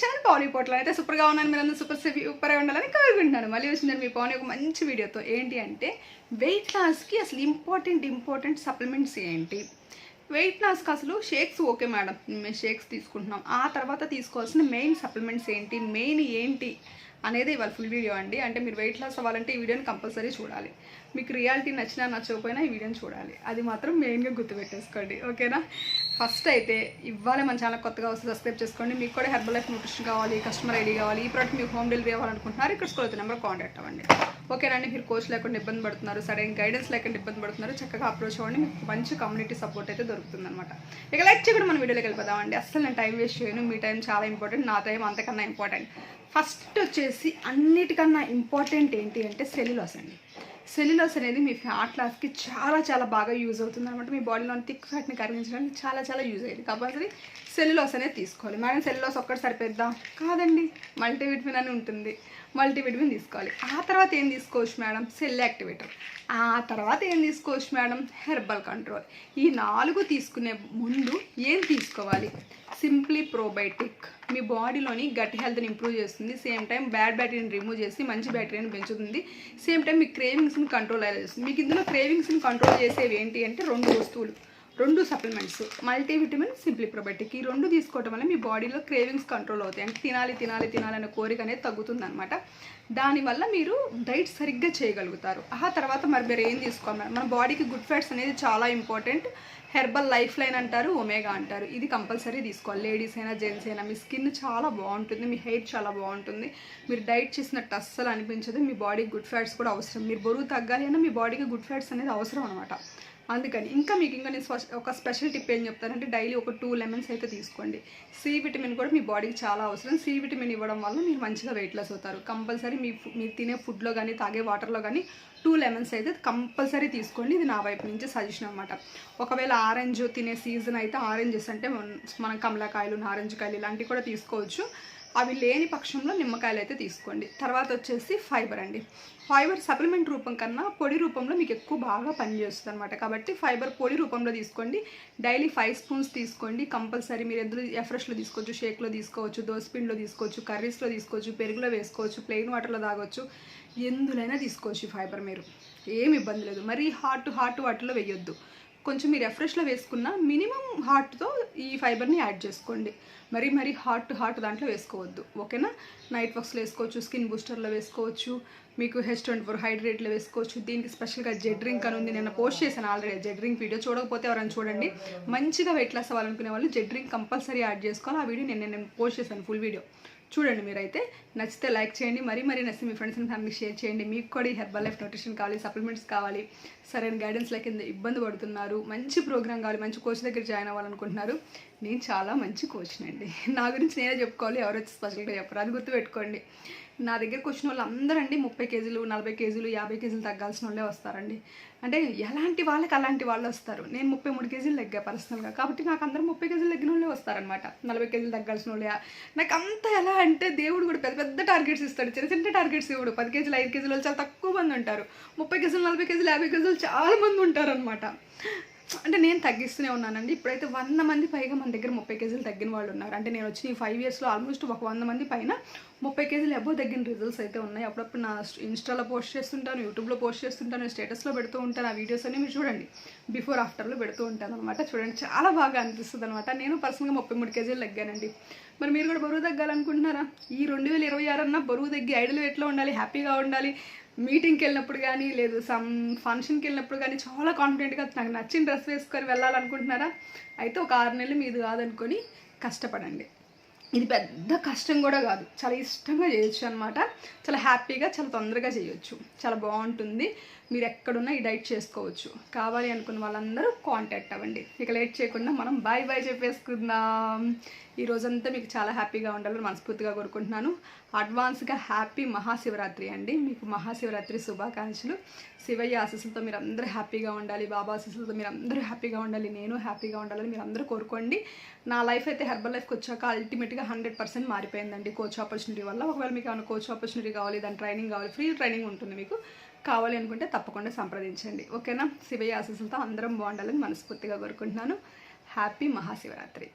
Channel Pawan పోట్ల అయితే సూపర్గా ఉన్నాను మీరు అందరూ సూపర్ సూపర్గా ఉండాలని కోరుకుంటున్నాను. మళ్ళీ వచ్చిందని మీ పవన్ ఒక మంచి వీడియోతో ఏంటి అంటే వెయిట్ లాస్కి అసలు ఇంపార్టెంట్ ఇంపార్టెంట్ సప్లిమెంట్స్ ఏంటి? వెయిట్ లాస్కి అసలు షేక్స్ ఓకే మేడం మేము షేక్స్ తీసుకుంటున్నాం. ఆ తర్వాత తీసుకోవాల్సిన మెయిన్ సప్లిమెంట్స్ ఏంటి? మెయిన్ ఏంటి? అనేది ఇవాళ ఫుల్ వీడియో అండి. అంటే మీరు వెయిట్ లాస్ అవ్వాలంటే ఈ వీడియోని కంపల్సరీ చూడాలి. మీకు రియాలిటీ నచ్చినా నచ్చకపోయినా ఈ వీడియోని చూడాలి. అది మాత్రం మెయిన్గా గుర్తుపెట్టేసుకోండి. ఓకేనా? ఫస్ట్ అయితే ఇవ్వాలి మన ఛానల్ కొత్తగా వస్తే సబ్స్క్రైబ్ చేసుకోండి. మీకు కూడా హెర్బల్ లైఫ్ న్యూట్రిషన్ కావాలి కస్టమర్ ఐడి కావాలి. ఈ ప్రోడక్ట్ మీకు హోమ్ డెలివరీ అవ్వాలనుకుంటున్నారు ఇక్కడ స్కూల్ నెంబర్ కాంటాక్ట్ అవ్వండి. ఓకేనండి మీరు కోచ్ లేకుండా ఇబ్బంది పడుతున్నారు సరైన గైడెన్స్ లేకుండా ఇబ్బంది పడుతున్నారు చక్కగా అప్రోచ్ అవ్వండి మీకు మంచి కమ్యూనిటీ సపోర్ట్ అయితే దొరుకుతుంది అనమాట ఇక లైక్ చేయకుండా మన వీడియోలోకి వెళ్ళిపోదామండి. అసలు నేను టైం వేస్ట్ చేయను మీ టైం చాలా ఇంపార్టెంట్ నా టైం అంతకన్నా ఇంపార్టెంట్ ఫస్ట్ వచ్చేసి అన్నిటికన్నా ఇంపార్టెంట్ ఏంటి అంటే సెల్యులోస్ అండి. సెల్యులోస్ అనేది మీ ఫ్యాట్ లాస్కి చాలా చాలా బాగా యూజ్ అవుతుంది అనమాట మీ బాడీలో థిక్ ఫ్యాట్ని కరిగించడానికి చాలా చాలా యూజ్ అయ్యేది. కంపల్సరీ సెల్యులోస్ అనేది తీసుకోవాలి. మేడం సెల్యులోస్ ఒక్కటి సరిపోద్దా కాదండి. మల్టీవిటమిన్ అని ఉంటుంది. మల్టీవిటమిన్ తీసుకోవాలి. ఆ తర్వాత ఏం తీసుకోవచ్చు మేడం? సెల్ యాక్టివేటర్ ఆ తర్వాత ఏం తీసుకోవచ్చు మేడం? హెర్బల్ కంట్రోల్ ఈ నాలుగు తీసుకునే ముందు ఏం తీసుకోవాలి? సింప్లీ ప్రోబయోటిక్ మీ బాడీలోని గట్ హెల్త్ని ఇంప్రూవ్ చేస్తుంది. సేమ్ టైం బ్యాడ్ బ్యాటరీని రిమూవ్ చేసి మంచి బ్యాటరీని పెంచుతుంది. సేమ్ టైం మీ క్రేవింగ్స్ని కంట్రోల్ అయ్యేలా చేస్తుంది. మీకు ఇందులో క్రేవింగ్స్ని కంట్రోల్ చేసేవి ఏంటి అంటే రెండు వస్తువులు. రెండు సప్లిమెంట్స్ మల్టీవిటమిన్ సింప్లీ ప్రొబయోటిక్ ఈ రెండు తీసుకోవటం వల్ల మీ బాడీలో క్రేవింగ్స్ కంట్రోల్ అవుతాయి. అంటే తినాలి తినాలి తినాలనే కోరిక అనేది తగ్గుతుంది అనమాట దానివల్ల మీరు డైట్ సరిగ్గా చేయగలుగుతారు. ఆ తర్వాత మరి మీరు ఏం తీసుకోవాలి? మన బాడీకి గుడ్ ఫ్యాట్స్ అనేది చాలా ఇంపార్టెంట్ హెర్బల్ లైఫ్ లైన్ అంటారు ఒమేగా అంటారు. ఇది కంపల్సరీ తీసుకోవాలి. లేడీస్ అయినా జెంట్స్ అయినా మీ స్కిన్ చాలా బాగుంటుంది. మీ హెయిర్ చాలా బాగుంటుంది. మీరు డైట్ చేసినట్టు అస్సలు అనిపించదు. మీ బాడీకి గుడ్ ఫ్యాట్స్ కూడా అవసరం. మీరు బరువు తగ్గాలి అయినా మీ బాడీకి గుడ్ ఫ్యాట్స్ అనేది అవసరం అనమాట అందుకని ఇంకా మీకు ఇంకా నేను ఒక స్పెషల్ టిప్ ఏం చెప్తానంటే డైలీ ఒక టూ లెమన్స్ అయితే తీసుకోండి. సి విటమిన్ కూడా మీ బాడీకి చాలా అవసరం. సి విటమిన్ ఇవ్వడం వల్ల మీరు మంచిగా వెయిట్ లాస్ అవుతారు. కంపల్సరీ మీ మీరు తినే ఫుడ్లో కానీ తాగే వాటర్లో కానీ టూ లెమన్స్ అయితే కంపల్సరీ తీసుకోండి. ఇది నా వైపు నుంచి సజెషన్ అనమాట ఒకవేళ ఆరెంజ్ తినే సీజన్ అయితే ఆరెంజెస్ అంటే మన- మనం కమలాకాయలు నారెంజ్ కాయలు ఇలాంటివి కూడా తీసుకోవచ్చు. అవి లేని పక్షంలో నిమ్మకాయలు అయితే తీసుకోండి. తర్వాత వచ్చేసి ఫైబర్ అండి. ఫైబర్ సప్లిమెంట్ రూపం కన్నా పొడి రూపంలో మీకు ఎక్కువ బాగా పనిచేస్తుంది అనమాట కాబట్టి ఫైబర్ పొడి రూపంలో తీసుకోండి. డైలీ ఫైవ్ స్పూన్స్ తీసుకోండి. కంపల్సరీ మీరు ఎందులో ఎఫ్రెష్లో తీసుకోవచ్చు షేక్లో తీసుకోవచ్చు దోసపిండిలో తీసుకోవచ్చు కర్రీస్లో తీసుకోవచ్చు పెరుగులో వేసుకోవచ్చు ప్లెయిన్ వాటర్లో తాగొచ్చు. ఎందులైనా తీసుకోవచ్చు ఫైబర్ మీరు. ఏమి ఇబ్బంది లేదు. మరీ హాట్ హాట్ వాటర్లో వేయొద్దు. కొంచెం మీరు రెఫ్రెష్లో వేసుకున్న మినిమం హాట్తో ఈ ఫైబర్ని యాడ్ చేసుకోండి. మరి మరి హాట్ హాట్ దాంట్లో వేసుకోవద్దు. ఓకేనా? నైట్ వర్క్స్లో వేసుకోవచ్చు స్కిన్ బూస్టర్లో వేసుకోవచ్చు మీకు హెచ్ ట్వంటీ ఫోర్ హైడ్రేట్లో వేసుకోవచ్చు. దీనికి స్పెషల్గా జెడ్ డ్రింక్ అని ఉంది. నేను పోస్ట్ చేశాను ఆల్రెడీ. జెడ్ డ్రింక్ వీడియో చూడకపోతే ఎవరైనా చూడండి. మంచిగా వెయిట్ లాస్ అవ్వాలనుకునే వాళ్ళు జెడ్ డ్రింక్ కంపల్సరీ యాడ్ చేసుకోవాలి. ఆ వీడియో నేను నేను పోస్ట్ చేశాను ఫుల్ వీడియో చూడండి మీరైతే. నచ్చితే లైక్ చేయండి. మరీ మరీ నచ్చి మీ ఫ్రెండ్స్ అండ్ ఫ్యామిలీ షేర్ చేయండి. మీకు కూడా ఈ హెర్బల్ లైఫ్ న్యూట్రిషన్ కావాలి సప్లిమెంట్స్ కావాలి. సరైన గైడెన్స్ లేక ఇబ్బంది పడుతున్నారు. మంచి ప్రోగ్రామ్ కావాలి. మంచి కోచ్ దగ్గర జాయిన్ అవ్వాలనుకుంటున్నారు. నేను చాలా మంచి కోచ్నండి నా గురించి నేనే చెప్పుకోవాలి ఎవరు వచ్చి స్పెషల్గా చెప్పరు. అది గుర్తుపెట్టుకోండి. నా దగ్గరకు వచ్చిన వాళ్ళు అందరండి ముప్పై కేజీలు నలభై కేజీలు యాభై కేజీలు తగ్గాల్సిన వాళ్ళే వస్తారండి. అంటే ఎలాంటి వాళ్ళకి అలాంటి వాళ్ళు వస్తారు? నేను ముప్పై మూడు కేజీలు తగ్గా పర్సనల్గా కాబట్టి నాకు అందరూ ముప్పై కేజీలు తగ్గిన వాళ్ళే వస్తారనమాట నలభై కేజీలు తగ్గాల్సిన వాళ్ళే. నాకు అంత ఎలా అంటే దేవుడు కూడా పెద్ద పెద్ద టార్గెట్స్ ఇస్తాడు. చిన్న చిన్న టార్గెట్స్ ఇవ్వడు. పది కేజీలు ఐదు కేజీలు వాళ్ళు చాలా తక్కువ మంది ఉంటారు. ముప్పై కేజీలు నలభై కేజీలు యాభై కేజీలు చాలా మంది ఉంటారు అనమాట అంటే నేను తగ్గిస్తూనే ఉన్నానండి. ఇప్పుడైతే వంద మంది పైగా మన దగ్గర ముప్పై కేజీలు తగ్గిన వాళ్ళు ఉన్నారు. అంటే నేను వచ్చిన ఈ ఫైవ్ ఇయర్స్లో ఆల్మోస్ట్ ఒక వంద మంది పైన ముప్పై కేజీలు ఎబో తగ్గిన రిజల్ట్స్ అయితే ఉన్నాయి. అప్పుడప్పుడు నా ఇన్స్టాలో పోస్ట్ చేస్తుంటాను యూట్యూబ్లో పోస్ట్ చేస్తుంటాను స్టేటస్లో పెడుతూ ఉంటాను. ఆ వీడియోస్ అన్ని మీరు చూడండి. బిఫోర్ ఆఫ్టర్లో పెడుతూ ఉంటాను అనమాట చూడండి చాలా బాగా అనిపిస్తుంది అనమాట నేను పర్సనల్గా ముప్పై మూడు కేజీలు తగ్గానండి. మరి మీరు కూడా బరువు తగ్గాలనుకుంటున్నారా? ఈ రెండు వేల ఇరవై ఆరు అన్న బరువు తగ్గి ఐడల్ ఎట్లా ఉండాలి హ్యాపీగా ఉండాలి మీటింగ్కి వెళ్ళినప్పుడు కానీ లేదు సమ్ ఫంక్షన్కి వెళ్ళినప్పుడు కానీ చాలా కాన్ఫిడెంట్గా నాకు నచ్చిన డ్రెస్ వేసుకొని వెళ్ళాలనుకుంటున్నారా? అయితే ఒక ఆరు నెలలు మీది కాదనుకొని కష్టపడండి. ఇది పెద్ద కష్టం కూడా కాదు. చాలా ఇష్టంగా చేయొచ్చు అనమాట చాలా హ్యాపీగా చాలా తొందరగా చేయొచ్చు. చాలా బాగుంటుంది. మీరు ఎక్కడున్నా ఈ డైట్ చేసుకోవచ్చు. కావాలి అనుకున్న వాళ్ళందరూ కాంటాక్ట్ అవ్వండి. ఇక లేట్ చేయకుండా మనం బాయ్ బాయ్ చెప్పేసుకుందాం. ఈ రోజంతా మీకు చాలా హ్యాపీగా ఉండాలని మనస్ఫూర్తిగా కోరుకుంటున్నాను. అడ్వాన్స్గా హ్యాపీ మహాశివరాత్రి అండి. మీకు మహాశివరాత్రి శుభాకాంక్షలు. శివయ్య ఆశీస్సులతో మీరు అందరూ హ్యాపీగా ఉండాలి. బాబా ఆశీస్సులతో మీరు అందరూ హ్యాపీగా ఉండాలి. నేను హ్యాపీగా ఉండాలని మీరు అందరూ కోరుకోండి. నా లైఫ్ అయితే హెర్బల్ లైఫ్కి వచ్చాక అల్టిమేట్గా హండ్రెడ్ పర్సెంట్ మారిపోయిందండి. కోచ్ ఆపర్చునిటీ వల్ల. ఒకవేళ మీకు ఏమైనా కోచ్ ఆపర్చునిటీ కావాలి దాని ట్రైనింగ్ కావాలి ఫ్రీ ట్రైనింగ్ ఉంటుంది మీకు. కావాలి అనుకుంటే తప్పకుండా సంప్రదించండి. ఓకేనా? శివయ్య ఆశీస్సులతో అందరం బాగుండాలని మనస్ఫూర్తిగా కోరుకుంటున్నాను. హ్యాపీ మహాశివరాత్రి.